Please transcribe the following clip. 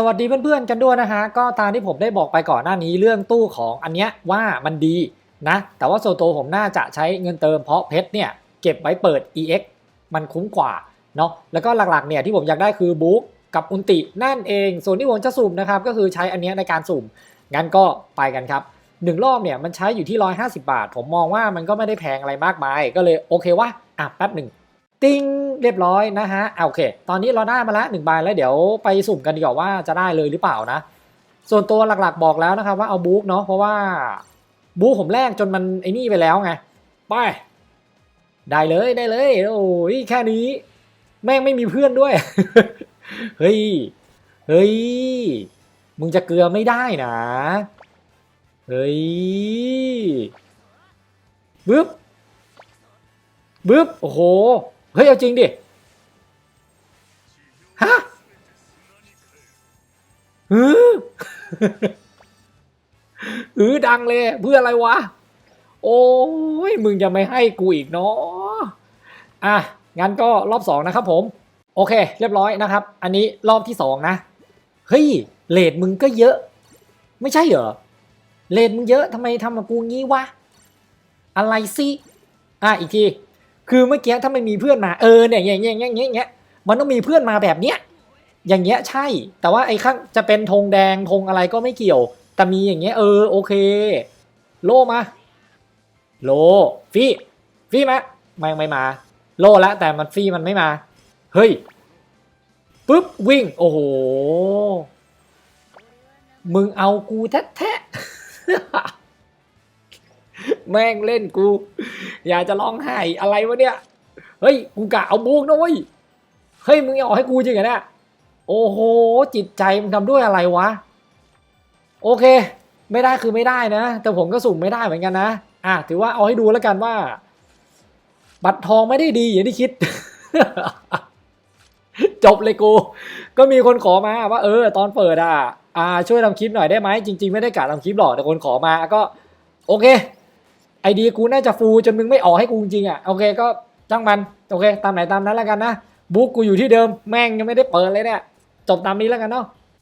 สวัสดีเพื่อนๆกันด้วยนะฮะก็ตามที่ผมได้บอกไปก่อนหน้านี้เรื่องตู้ของอันเนี้ยว่ามันดีนะ แต่ว่าโซโตผมน่าจะใช้เงินเติมเพราะเพชรเนี่ยเก็บไว้เปิด EX มันคุ้มกว่าเนาะแล้วก็หลักๆเนี่ยที่ผมอยากได้คือบุ๊กกับอุนตินั่นเอง ส่วนที่ผมจะสุ่มนะครับก็คือใช้อันเนี้ยในการสุ่มงั้นก็ไปกันครับหนึ่งรอบเนี่ยมันใช้อยู่ที่ 150 บาท ผมมองว่ามันก็ไม่ได้แพงอะไรมากมาย ก็เลยโอเคว่าอะแป๊บหนึ่งติ้ง เรียบร้อยนะฮะอะโอเค ตอนนี้เราได้มาล้วหนึ่งใบแล้วเดี๋ยวไปสุ่มกันดีกว่าว่าจะได้เลยหรือเปล่านะ ส่วนตัวหลักๆบอกแล้วนะครับว่าเอาบุ๊กเนาะเพราะว่าบุ๊กผมแรกจนมันไอ้นี่ไปแล้วไงไปได้เลยได้เลยโอ้ยแค่นี้ แม่งไม่มีเพื่อนด้วย เฮ้ยเฮ้ยมึงจะเกลือไม่ได้นะเฮ้ยบึ๊บบึ๊บโอ้โห เฮ้ย เอาจริงดิ ฮะฮือฮือดังเลย เพื่ออะไรวะ โอ้ย มึงจะไม่ให้กูอีกเนาะอะ งั้นก็รอบสองนะครับผม โอเค เรียบร้อยนะครับ อันนี้รอบที่สองนะ เฮ้ย เลทมึงก็เยอะ ไม่ใช่เหรอ เลทมึงเยอะทำไมทำกับกูงี้วะ อะไรสิ อะ อีกที คือเมื่อกี้ถ้าไม่มีเพื่อนมาเออเนี่ยอย่างเงี้ยอย่างเงี้ยอย่างเงี้ยมันต้องมีเพื่อนมาแบบเนี้ยอย่างเงี้ยใช่ แต่ว่าไอ้ข้างจะเป็นธงแดงธงอะไรก็ไม่เกี่ยว แต่มีอย่างเงี้ยเออโอเค โลมา โลฟีฟีมาไม่ไม่มา โลแล้วแต่มันฟีมันไม่มา เฮ้ยปุ๊บวิ่ง โอ้โห มึงเอากูแท้ๆ แม่งเล่นกู อยากจะร้องไห้อะไรวะเนี่ย เฮ้ย กูกะเอาบุกนะเว้ย เฮ้ย มึงยังออกให้กูจริงเหรอเนี่ย โอ้โห จิตใจมึงทำด้วยอะไรวะ โอเค ไม่ได้คือไม่ได้นะ แต่ผมก็สุ่มไม่ได้เหมือนกันนะ อะ ถือว่าเอาให้ดูแล้วกันว่า บัตรทองไม่ได้ดีอย่างที่คิด จบเลยกู ก็มีคนขอมาว่า เออ ตอนเปิดอะอ่าช่วยทำคลิปหน่อยได้ไหมจริง ๆ ไม่ได้กะทำคลิปหรอกแต่คนขอมาก็ โอเค ไอดีกูน่าจะฟูจนมึงไม่ออกให้กูจริงๆอะโอเคก็จ้างมันโอเค ตามไหนตามนั้นแล้วกันนะบุ๊กกูอยู่ที่เดิมแม่งยังไม่ได้เปิดเลยเนี่ยจบตามนี้แล้วกันเนาะ